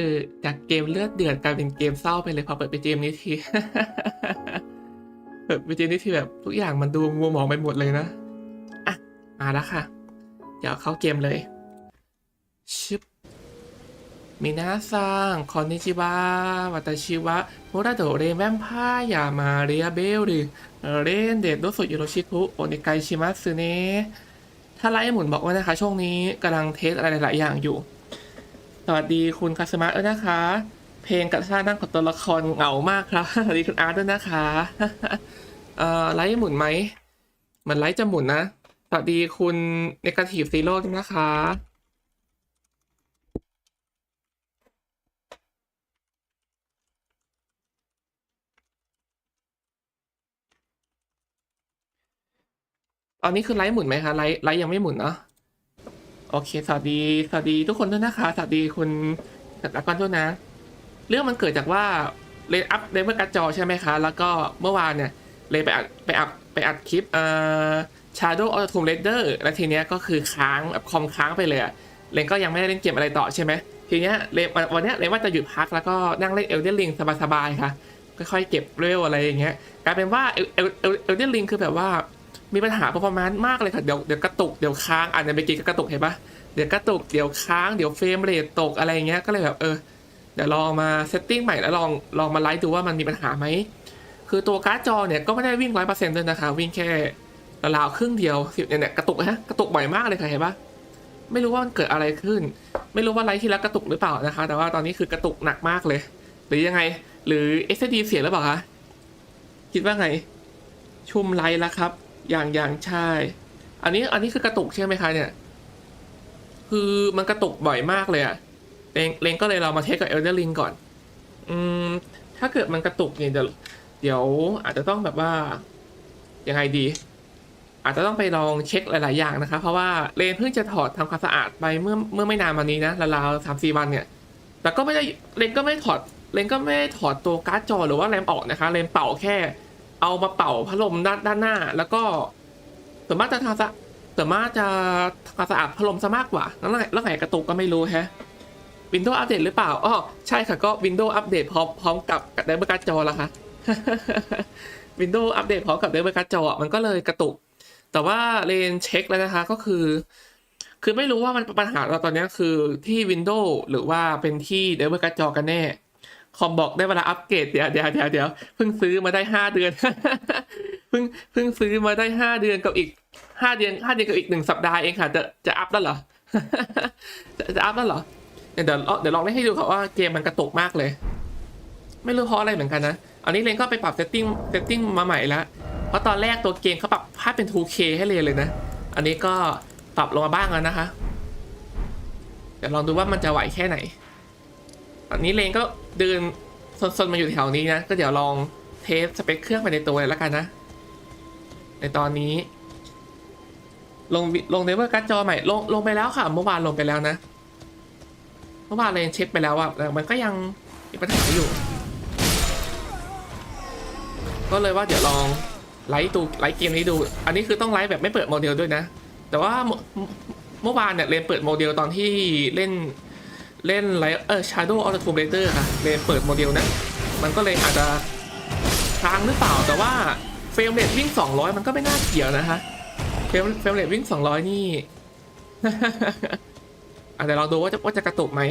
คือจากเกมเลือดเดือดกลายเป็นเกมเศร้าไปเลยพอเปิดไปเกมนี้ทีเปิดไปเกมนี้ทีแบบทุกอย่างมันดูมัวหมองไปหมดเลยนะอะมาแล้วค่ะ เดี๋ยวเข้าเกมเลยชึบมินาซังคอนนิจิวะวัตชิวะโมราโดเรแวมพายามาเรียเบลหรือเรนเดดโดสุยโรชิคุโอนิไกชิมัสึเนะถ้าไลฟ์หมุนบอกว่านะคะ ช่วงนี้กำลังเทสอะไรหลายๆอย่างอยู่ วัสดีคุณคาสมะด้วยนะคะ เพลงกับท่านั่งของตัวละครเหงามากครับ สวัสดีคุณอาร์ตด้วยนะคะเอ่อไลฟ์หมุนไหมเหมันไลฟ์จะหมุนนะ สวัสดีคุณเนกาทีฟซีโร่ด้วยนะคะตอนนี้คือไลฟ์หมุนไหมคะไลฟ์ไลฟ์ยังไม่หมุนเนาะ โอเค สวัสดี สวัสดีทุกคนด้วยนะคะ สวัสดีคุณสัตะกอนด้วยนะ เรื่องมันเกิดจากว่าเลนอัพเลเวลการ์ดจอใช่ไหมคะ แล้วก็เมื่อวานเนี่ยเลนไปอัดไปอัดไปอัดคลิปเอ่อ Shadow of the Tomb Raider แล้วทีเนี้ยก็คือค้างแบบคอมค้างไปเลยเลนก็ยังไม่ได้เล่นเกมอะไรต่อใช่ไหมทีเนี้ยเลนวันวันเนี้ยเลนว่าจะหยุดพักแล้วก็นั่งเล่น Elden Ring สบายๆค่ะ ค่อยๆเก็บเร็วอะไรอย่างเงี้ยกลายเป็นว่า Elden Ring คือแบบว่า มีปัญหาประมาณมากเลยค่ะเดี๋ยวเดี๋ยวกระตุกเดี๋ยวค้างอ่านในเมื่อกี้ก็กระตุกเห็นปะเดี๋ยวกระตุกเดี๋ยวค้างเดี๋ยวเฟรมเรทตกอะไรเงี้ยก็เลยแบบเออเดี๋ยวลองมาเซตติ้งใหม่แล้วลองลองมาไลฟ์ดูว่ามันมีปัญหาไหมคือตัวการ์ดจอเนี่ยก็ไม่ได้วิ่งร้อยเปอร์เซ็นต์ด้วยนะคะ วิ่งแค่ราวๆครึ่งเดียวสิบเนี่ยเนี่ยกระตุกฮะกระตุกบ่อยมากเลยค่ะเห็นปะไม่รู้ว่ามันเกิดอะไรขึ้น ไม่รู้ว่าไลฟ์ที่แล้วกระตุกหรือเปล่านะคะ แต่ว่าตอนนี้คือกระตุกหนักมากเลย หรือยังไง หรือ SSD เสียหรือเปล่าคะคิดว่าไง ชุมไลฟ์แล้วครับ อย่างอย่างใช่ อันนี้อันนี้คือกระตุกใช่ไหมคะเนี่ย คือมันกระตุกบ่อยมากเลยอะเลงเลงก็เลยเรามาเทสกับเอลเดอร์ลิงก่อน อืม ถ้าเกิดมันกระตุกเนี่ยเดี๋ยวเดี๋ยวอาจจะต้องแบบว่า ยังไงดี อาจจะต้องไปลองเช็คหลาย ๆ อย่างนะคะ เพราะว่าเลนเพิ่งจะถอดทำความสะอาดไปเมื่อเมื่อไม่นานมานี้นะราวๆสามสี่วันเนี่ย แต่ก็ไม่ได้เลนก็ไม่ถอดเลนก็ไม่ถอดตัวการ์ดจอหรือว่าแรมออกนะคะเลนเป่าแค่ เอามาเป่าพัดลมด้านด้านหน้า แล้วก็ส่วนมากจะทำสะส่วนมากจะทำความสะอาดพัดลมซะมากกว่าแล้วไงแล้วไงกระตุกก็ไม่รู้แฮะวินโดว์อัปเดตหรือเปล่าอ๋อใช่ค่ะก็วินโดว์อัปเดตพร้อมพร้อมกับไดเบอร์การ์ดจอแล้วค่ะวินโดว์อัปเดตพร้อมกับไดเบอร์การ์ดจอมันก็เลยกระตุก แต่ว่าเรนเช็คแล้วนะคะก็คือ คือไม่รู้ว่ามันปัญหาเราตอนนี้คือที่ Windows หรือว่าเป็นที่ไดเวอร์การ์ดจอกันแน่ คอมบอกได้เวลาอัปเกรดเดี๋ยวเดี๋ยวเดี๋ยวเดี๋ยวเพิ่งซื้อมาได้ห้าเดือนเพิ่งเพิ่งซื้อมาได้ห้าเดือนกับอีกห้าเดือนห้าเดือนกับอีกหนึ่งสัปดาห์เองค่ะ จะจะอัพแล้วเหรอจะจะอัพแล้วเหรอเดี๋ยวเดี๋ยวลองเล่นให้ดูค่ะว่าเกมมันกระตุกมากเลย ไม่รู้เพราะอะไรเหมือนกันนะอันนี้เลนก็ไปปรับเซตติ้งเซตติ้งมาใหม่แล้วเพราะตอนแรกตัวเกมเขาปรับภาพเป็น 2K ให้เลยเลยนะ อันนี้ก็ปรับลงมาบ้างแล้วนะคะเดี๋ยวลองดูว่ามันจะไหวแค่ไหน ตอนนี้เลนก็เดินซนๆมาอยู่แถวนี้นะ ก็เดี๋ยวลองเทสสเปคเครื่องไปในตัวเลยแล้วกันนะ ในตอนนี้ ลงลงเนเวอร์การ์ดจอใหม่ลงลงไปแล้วค่ะ เมื่อวานลงไปแล้วนะ เมื่อวานเลนเช็คไปแล้วอะแต่มันก็ยังมีปัญหาอยู่ ก็เลยว่าเดี๋ยวลองไลฟ์ดูไลฟ์เกมนี้ดู อันนี้คือต้องไลฟ์แบบไม่เปิดโมเดลด้วยนะ แต่ว่าเมื่อวานเนี่ยเรนเปิดโมเดลตอนที่เล่น เล่นไลเออ Shadow of the Tomb Raider ค่ะเรนเปิดโมเดลนะ มันก็เลยอาจจะค้างหรือเปล่าแต่ว่าเฟรมเรทวิ่ง 200 มันก็ไม่น่าเกี่ยวนะคะเฟรมเฟรมเรทวิ่ง 200 นี่อาจจะลองดูว่าจะว่าจะกระตุกไหม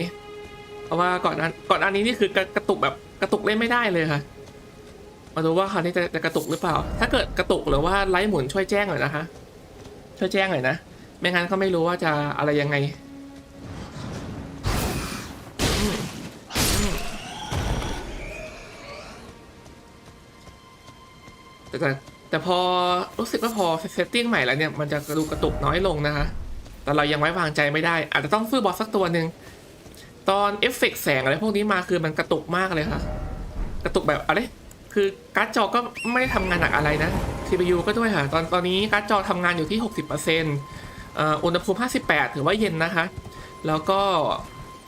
เพราะว่าก่อนนั้นก่อนอันนี้นี่คือกระกระตุกแบบกระตุกเล่นไม่ได้เลยค่ะ มาดูว่าคราวนี้จะจะกระตุกหรือเปล่า ถ้าเกิดกระตุกหรือว่าไลฟ์หมุนช่วยแจ้งหน่อยนะคะช่วยแจ้งหน่อยนะไม่งั้นก็ไม่รู้ว่าจะอะไรยังไง แต่แต่พอรู้สึกว่าพอเซตติ้งใหม่แล้วเนี่ยมันจะดูกระตุกน้อยลงนะคะ แต่เรายังไว้วางใจไม่ได้ อาจจะต้องซื้อบอสสักตัวหนึ่งตอนเอฟเฟกต์แสงอะไรพวกนี้มาคือมันกระตุกมากเลยค่ะ กระตุกแบบอะไรคือการ์ดจอก็ไม่ได้ทำงานหนักอะไรนะ CPU ก็ด้วยค่ะ ตอนตอนนี้การ์ดจอทำงานอยู่ที่ 60%ออุณหภูมิ 58 ถือว่าเย็นนะคะ แล้วก็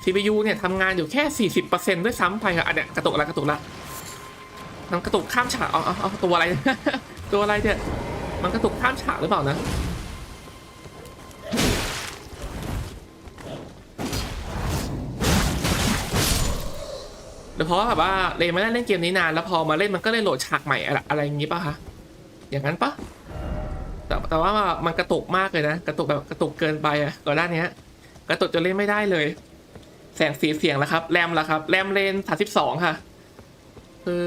CPU เนี่ยทำงานอยู่แค่ 40%ด้วยซ้ำไปค่ะอันเนี้ยกระตุกละกระตุกละ มันกระตุกข้ามฉากเอาเอาเอาตัวอะไร ตัวอะไรเนี่ย มันกระตุกข้ามฉากหรือเปล่านะอรือเพราะแบบว่าเลไม่ได้เล่นเกมนี้นานแล้วพอมาเล่นมันก็เลยโหลดฉากใหม่อะไรอะไรอย่างงี้ป่ะคะ อย่างนั้นป่ะ แต่แต่ว่ามันกระตุกมากเลยนะ กระตุกแบบกระตุกเกินไปอะก่อนหน้านี้กระตุกจนเล่นไม่ได้เลย แสงสีเสียงแล้วครับ แรมแล้วครับ แรมเลนสามสิบสองค่ะ คือ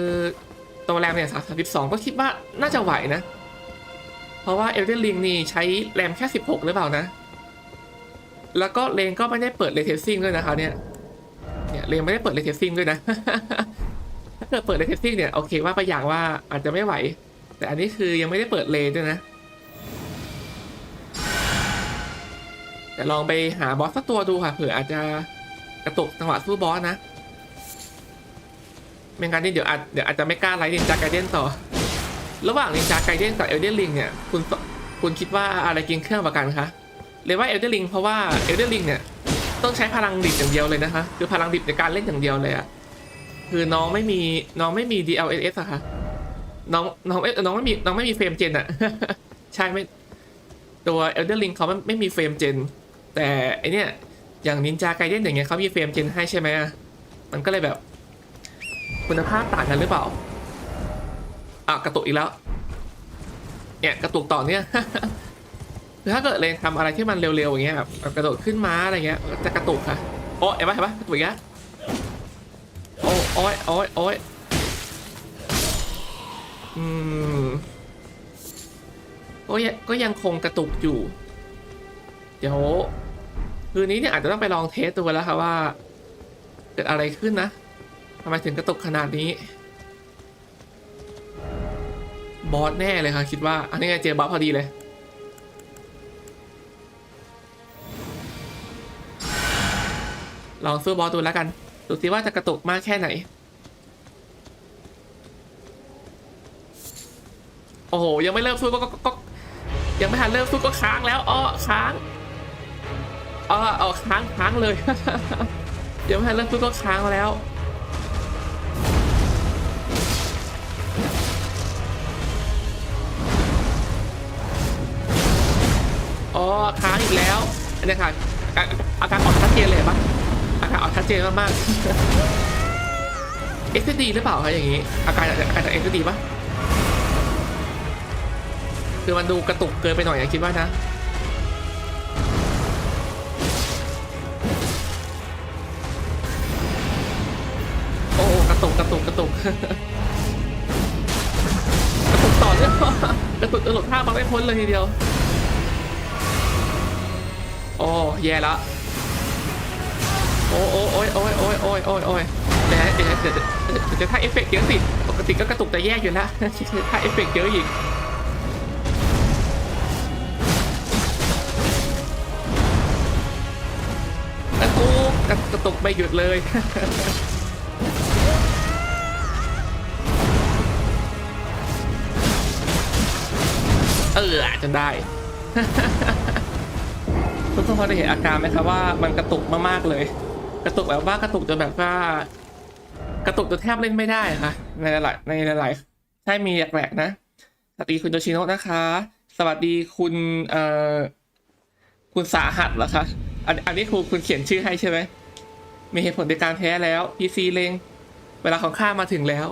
ตัวแรมเนี่ยสามสิบสองก็คิดว่าน่าจะไหวนะ เพราะว่าเอลเดนลิงนี่ใช้แรมแค่สิบหกหรือเปล่านะ แล้วก็เลนก็ไม่ได้เปิดเรเทสซิ่งด้วยนะคะเนี่ยเนี่ยเลนไม่ได้เปิดเรเทสซิ่งด้วยนะถ้าเกิดเปิดเรเทสซิ่งเนี่ยโอเคว่าไปอย่างว่าอาจจะไม่ไหว แต่อันนี้คือยังไม่ได้เปิดเลนด้วยนะแต่ลองไปหาบอสสักตัวดูค่ะเผื่ออาจจะกระตุกจังหวะสู้บอสนะ ไม่งั้นนี่เดี๋ยวอาจเดี๋ยวอาจจะไม่กล้าไลท์นินจาไกเดนต่อ ระหว่างนินจาไกเดนกับเอลเดนลิงเนี่ยคุณคุณคิดว่าอะไรกินเครื่องประกันคะเลยว่าเอลเดนลิงเพราะว่าเอลเดนลิงเนี่ยต้องใช้พลังดิบอย่างเดียวเลยนะคะคือพลังดิบในการเล่นอย่างเดียวเลยอะคือน้องไม่มีน้องไม่มี DLSS อะค่ะน้องน้องเอ้ยน้องไม่มีน้องไม่มีเฟรมเจนอะใช่ไม่ตัว Elder Ring เขาไม่ไม่มีเฟรมเจน แต่ไอเนี้ยอย่างนินจาไกเดนอย่างเงี้ยเขามีเฟรมเจนให้ใช่ไหมอะมันก็เลยแบบ คุณภาพต่างกันหรือเปล่าอะกระตุกอีกแล้วเนี่ยกระตุกต่อเนี่ยคือถ้าเกิดเลนทำอะไรที่มันเร็วๆอย่างเงี้ยแบบกระโดดขึ้นม้าอะไรเงี้ยจะกระตุกค่ะโอ้เห็นปะเห็นปะกระตุกอีกแล้วโอ้โอ้ยโอ้ยโอ้ยอืมก็ยังก็ยังคงกระตุกอยู่ เดี๋ยวคืนนี้เนี่ยอาจจะต้องไปลองเทสตัวแล้วค่ะว่า เกิดอะไรขึ้นนะ ทำไมถึงกระตุกขนาดนี้ บอสแน่เลยค่ะคิดว่า อันนี้ไงเจอบอสพอดีเลยลองสู้บอสดูแล้วกัน ดูสิว่าจะกระตุกมากแค่ไหน โอ้โห ยังไม่เริ่มสู้ก็ก็ก็ยังไม่ทันเริ่มสู้ก็ค้างแล้วอ้อค้างอ้อเอาค้างค้างเลย ยังไม่ทันเริ่มสู้ก็ค้างแล้ว ค้างอีกแล้วอันนี้ค่ะอาการออกชัดเจนเลยปะอาการออกชัดเจนมากๆเอ็กซ์ดีหรือเปล่าคะอย่างนี้ อาการอาการจากเอ็กซ์ดีปะคือมันดูกระตุกเกินไปหน่อยอะคิดว่านะโอ้กระตุกกระตุกกระตุกกระตุกต่อเนื่องกระตุกจนหลุดท่ามาไม่พ้นเลยทีเดียว อ้แย่ละโอ้โอ้โอ้ยโอ้ยโอ้ยโอ้ยโอ้ยโอ้ยเดี๋ยวเดี๋ยวเดี๋ยวเดี๋ยวถ้าเอฟเฟกต์เยอะสิปกติก็กระตุกแต่แยกอยู่แล้วถ้าเอฟเฟกต์เยอะอีกกระตุกกระกระตุกไม่หยุดเลยเออจนได้ ทุกคนพอจะเห็นอาการไหมครับว่ามันกระตุกมากๆเลย กระตุกแบบว่ากระตุกจนแบบว่า กระตุกจนแทบเล่นไม่ได้ค่ะ ในหลายในหลายใช่มีแหลกๆนะสวัสดีคุณโยชิโนะนะคะ สวัสดีคุณเอ่อคุณสาหัสเหรอคะอันอันนี้คุณคุณเขียนชื่อให้ใช่ไหมมีเหตุผลในการแพ้แล้ว PC เลงเวลาของข้ามาถึงแล้ว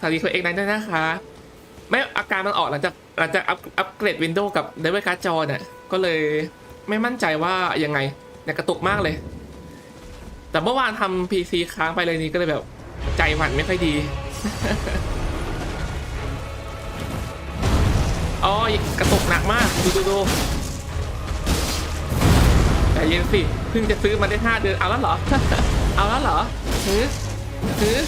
สวัสดีคุณเอกนั้นด้วยนะคะไม่อาการมันออกหลังจากหลังจากอัพอัพเกรดวินโดว์กับเดเวลการ์ดจอเนี่ยก็เลย ไม่มั่นใจว่ายังไงเนี่ยกระตุกมากเลย แต่เมื่อวานทำ PC ค้างไปเลยนี่ก็เลยแบบ ใจหวั่นไม่ค่อยดีอ๋อกระตุกหนักมาก ดูดูดูแต่เย็นสิ เพิ่งจะซื้อมาได้ห้าเดือน เอาแล้วเหรอ เอาแล้วเหรอฮือฮือ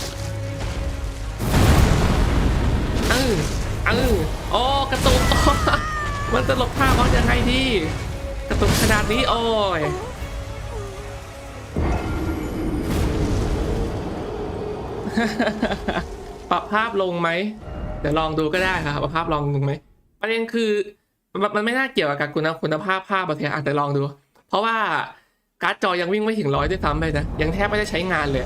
เออเออโอ้กระตุกมันจะหลบท่าบอสยังไงดี กระตุกขนาดนี้โอ้ยปรับภาพลงไหมเดี๋ยวลองดูก็ได้ครับปรับภาพลองดูไหมประเด็นคือมันมันไม่น่าเกี่ยวกับคุณคุณภาพภาพประเทศอาจจะลองดู เพราะว่าการ์ดจอยังวิ่งไม่ถึงร้อยด้วยซ้ำไปนะยังแทบไม่ได้ใช้งานเลย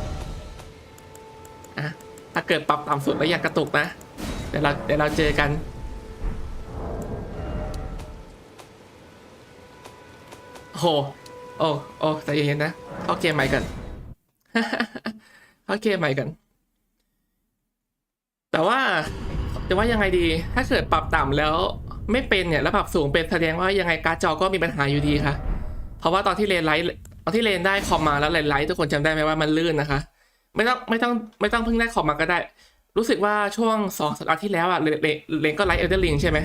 อะถ้าเกิดปรับต่ำสุดแล้วยังกระตุกนะ เดี๋ยวเราเดี๋ยวเราเจอกัน โอ้โห โอ้โอ้ใจเย็นๆนะเข้าเกมใหม่กันเข้าเกมใหม่กัน แต่ว่าจะว่ายังไงดี ถ้าเกิดปรับต่ำแล้วไม่เป็นเนี่ยแล้วปรับสูงเป็นแสดงว่ายังไงการ์ดจอก็มีปัญหาอยู่ดีค่ะ เพราะว่าตอนที่เลนไลท์ตอนที่เลนได้คอมมาแล้วเลนไลท์ทุกคนจำได้ไหมว่ามันลื่นนะคะ ไม่ต้องไม่ต้องไม่ต้องเพิ่งได้คอมมาก็ได้ รู้สึกว่าช่วงสองสัปดาห์ที่แล้วอะเลนเลนเลนก็ไลท์เอลเดอร์ลิงใช่ไหม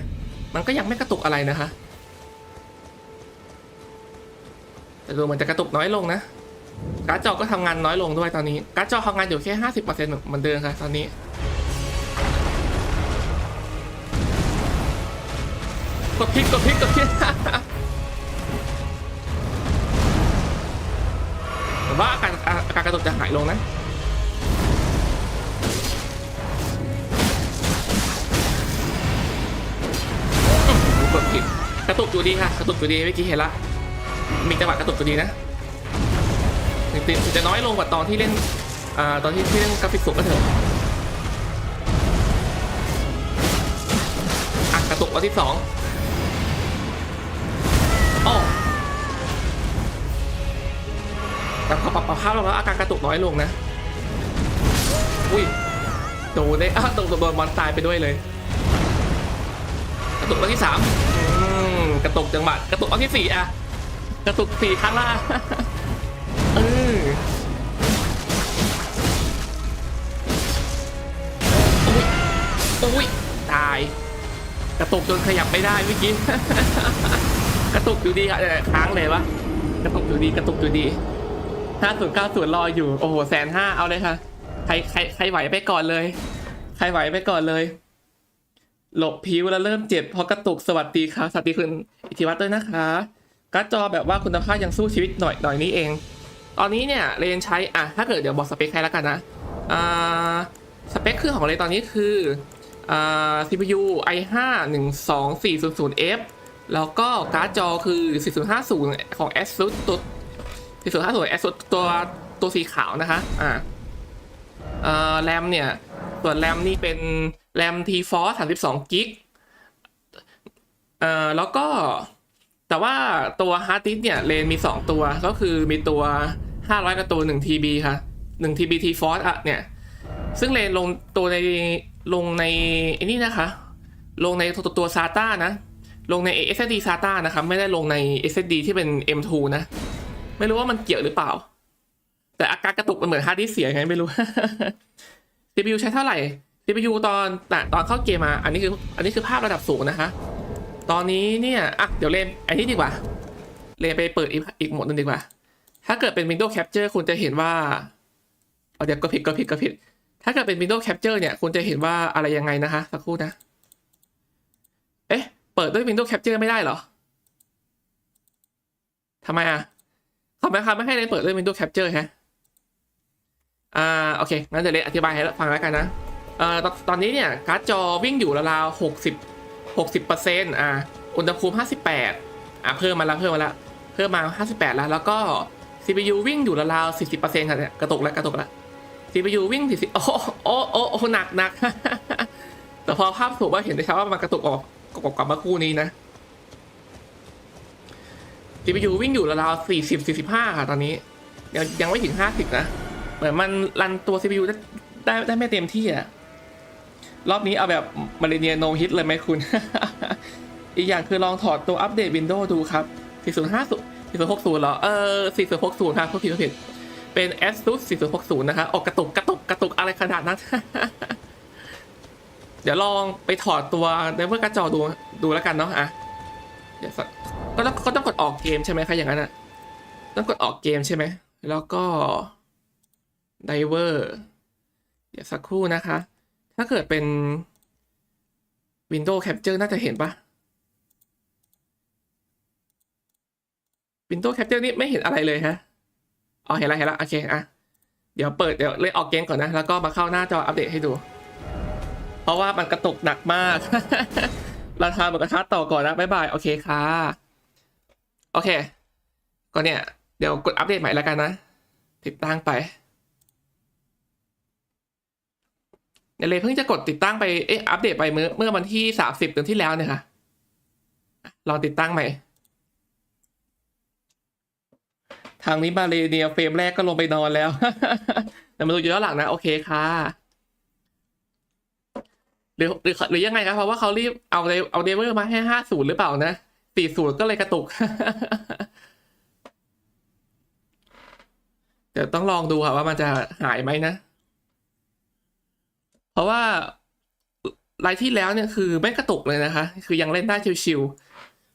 มันก็ยังไม่กระตุกอะไรนะคะ ดูเหมันจะกระตุกน้อยลงนะการ์ดจอก็ทำงานน้อยลงด้วยตอนนี้การ์ดจอทำงานอยู่แค่ห้าสิบเปอร์เซ็นต์เหมือนเดิมค่ะตอนนี้กดพลิกกดพลิกกดพลิกว่าอาการอาการกระตุกจะหายลงนะกดผิดกระตุกอยู่ดีค่ะกระตุกอยู่ดีเมื่อกี้เห็นละ มีจังหวะกระตุกอยู่ดีนะถึงจะน้อยลงกว่าตอนที่เล่นอตอนที่ที่เล่นกราฟิกสูงก็เถอะอะกระตุกวันที่สองโอ้แต่พอปรับภาพลงแล้วอาการกระตุกน้อยลงนะ อุ้ยโดนได้อ้าวโดนโดนบอลตายไปด้วยเลย กระตุกวันที่สามอืมกระตุกจังหวะกระตุกวันที่สี่อะ กระตุกสี่ครั้งละเอออุ้ยอุ้ยตาย กระตุกจนขยับไม่ได้เมื่อกี้กระตุกอยู่ดีอะเออค้างเลยวะกระตุกอยู่ดีกระตุกอยู่ดีห้าศูนย์เก้าศูนย์รออยู่โอ้โหแสนห้าเอาเลยค่ะใครใครใครไหวไปก่อนเลย ใครไหวไปก่อนเลย หลบผิวแล้วเริ่มเจ็บเพราะกระตุกสวัสดีครับสวัสดีคุณอิทธิวัตรด้วยนะคะ การ์ดจอแบบว่าคุณภาพยังสู้ชีวิตหน่อยหน่อยนี้เอง ตอนนี้เนี่ยเรนใช้อะถ้าเกิดเดี๋ยวบอกสเปคให้แล้วกันนะอ่าสเปคเครื่องของเรนตอนนี้คืออ่า CPU i5 12400F แล้วก็การ์ดจอคือ 4050 ของ ASUS ตัว4050 ASUS ตัวตัวสีขาวนะคะอ่าอ่าแรมเนี่ยส่วนแรมนี่เป็นแรม T-Force 32 g b เอ่อแล้วก็ แต่ว่าตัวฮาร์ดดิสเนี่ยเลนมี 2 ตัวก็คือมีตัว 500 กับตัว 1 TB ค่ะ1 TB T Force อะเนี่ย ซึ่งเลนลงตัวในลงในไอ้นี่นะคะ ลงในตัวตัว SATA นะ ลงใน SSD SATA นะคะไม่ได้ลงใน SSD ที่เป็น M2 นะ ไม่รู้ว่ามันเกี่ยวหรือเปล่า แต่อาการกระตุกมันเหมือนฮาร์ดดิสเสียไงไม่รู้ CPU ใช้เท่าไหร่ CPU ตอนแต่ตอนเข้าเกมมา อันนี้คืออันนี้คือภาพระดับสูงนะคะ ตอนนี้เนี่ยอะเดี๋ยวเล่นอ้นี่ดีกว่า เล่นไปเปิดอีกโหมดนึงดีกว่า ถ้าเกิดเป็น Windows Capture คุณจะเห็นว่าเอาเดี๋ยวก็ผิดก็ผิดก็ผิด ถ้าเกิดเป็น Windows Capture เนี่ย คุณจะเห็นว่าอะไรยังไงนะคะสักครู่นะ เอ๊ะ เปิดด้วย Windows Capture ไม่ได้เหรอทำไมอะทำไมครับไม่ให้เล่นเปิดด้วย Windows Capture ฮะอ่าโอเคงั้นเดี๋ยวเล่นอธิบายให้ฟังแล้วกันนะเอ่อตอนตอนนี้เนี่ยการ์ดจอวิ่งอยู่ราวๆหกสิบ 60%อะอุณหภูมิ 58 อะเพิ่มมาแล้วเพิ่มมาแล้วเพิ่มมา 58 แล้ว แล้วก็ CPU วิ่งอยู่ราวๆ40%ค่ะเนี่ยกระตุกแล้วกระตุกแล้ว CPU วิ่ง40โอ้โอ้โอ้โอ้หนักหนักแต่พอภาพสูงว่าเห็นได้ชัดว่ามันกระตุกออกกบกับเมื่อคู่นี้นะ CPU วิ่งอยู่ราวๆ40 45 ค่ะตอนนี้ยังยังไม่ถึง 50 นะ เหมือนมันรันตัว CPU ได้ได้ได้ไม่เต็มที่อะ รอบนี้เอาแบบมาเรเนียโนฮิตเลยไหมคุณ อีกอย่างคือลองถอดตัวอัปเดต Windows ดูครับ 4050 4060เหรอ เออ4060ครับพูดผิดพูดผิด เป็น ASUS 4060 นะคะออกกระตุกกระตุกกระตุกอะไรขนาดนั้น เดี๋ยวลองไปถอดตัวเนเวอร์กร์ดจอดูดูแล้วกันเนาะอะเดี๋ยวสักก็ต้องก็ต้องกดออกเกมใช่ไหมคะอย่างนั้นอะ ต้องกดออกเกมใช่ไหม แล้วก็ไดเวอร์ เดี๋ยวสักครู่นะคะ ถ้าเกิดเป็น Windows Capture น่าจะเห็นปะ Windows Capture นี่ไม่เห็นอะไรเลยฮะอ๋อเห็นแล้วเห็นแล้วโอเคอะเดี๋ยวเปิดเดี๋ยวเลยออกเกมก่อนนะ แล้วก็มาเข้าหน้าจออัปเดตให้ดู เพราะว่ามันกระตุกหนักมาก ราคาหมูกระทะต่อก่อนนะบ๊ายบาย โอเคค่ะ โอเค ก็เนี่ย เดี๋ยวกดอัปเดตใหม่แล้วกันนะ ติดตั้งไป เนี่ยเลยเพิ่งจะกดติดตั้งไปเอ๊ะอัปเดตไปเมื่อเมื่อวันที่สามสิบเดือนที่แล้วเนี่ยค่ะลองติดตั้งใหม่ทางนี้มาเลเนียเฟรมแรกก็ลงไปนอนแล้ว แต่มาดูย้อนหลังนะ โอเคค่ะรือหรือหรือยังไงครับเพราะว่าเขารีบเอาเดเอาเดเวอร์มาให้ห้าศูนย์หรือเปล่านะสี่ศูนย์ก็เลยกระตุก เดี๋ยวต้องลองดูค่ะว่ามันจะหายไหมนะ เพราะว่าไลฟ์ที่แล้วเนี่ยคือไม่กระตุกเลยนะคะ คือยังเล่นได้ชิว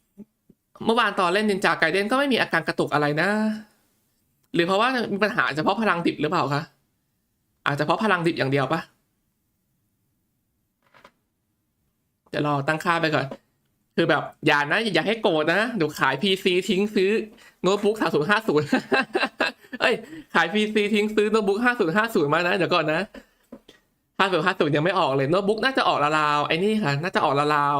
ๆเมื่อวานตอนเล่นนินจาไกเดนก็ไม่มีอาการกระตุกอะไรนะ หรือเพราะว่ามีปัญหาเฉพาะพลังดิบหรือเปล่าคะอาจจะเพราะพลังดิบอย่างเดียวปะเดี๋ยวรอตั้งค่าไปก่อน คือแบบอย่านะ อย่าให้โกรธนะเดี๋ยวขาย PC ทิ้งซื้อโน้ตบุ๊ก3050เอ้ย ขาย PC ทิ้งซื้อโน้ตบุ๊ก5050มานะ เดี๋ยวก่อนนะ ถ้า5050ยังไม่ออกเลยโน้ตบุ๊กน่าจะออกราวๆไอ้นี่ค่ะ น่าจะออกราว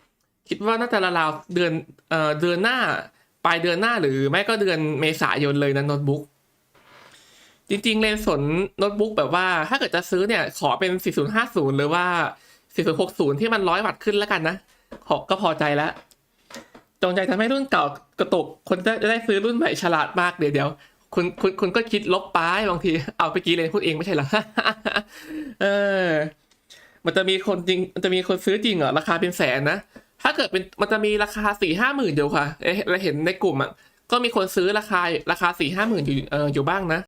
ๆคิดว่าน่าจะราวๆเดือนเอ่อเดือนหน้าปลายเดือนหน้าหรือไม่ก็เดือนเมษายนเลยนะโน้ตบุ๊กจริงๆเลนสนโน้ตบุ๊กแบบว่า ถ้าเกิดจะซื้อเนี่ย ขอเป็น 4050 หรือว่า 4060 ที่มันร้อยวัตต์ขึ้นแล้วกันนะขอก็พอใจแล้ว จงใจทำให้รุ่นเก่ากระตก คนจะได้ซื้อรุ่นใหม่ฉลาดมากเดี๋ยวเดี๋ยว คุณคุณคุณก็คิดลบป้ายบางที เอาไปกี้เลยพูดเองไม่ใช่หรอเออ มันจะมีคนจริง มันจะมีคนซื้อจริงเหรอราคาเป็นแสนนะถ้าเกิดเป็นมันจะมีราคาสี่ห้าหมื่นเดียวค่ะ เอ๊ะเราเห็นในกลุ่มอะก็มีคนซื้อราคาราคาสี่ห้าหมื่นอยู่เอออยู่บ้างนะ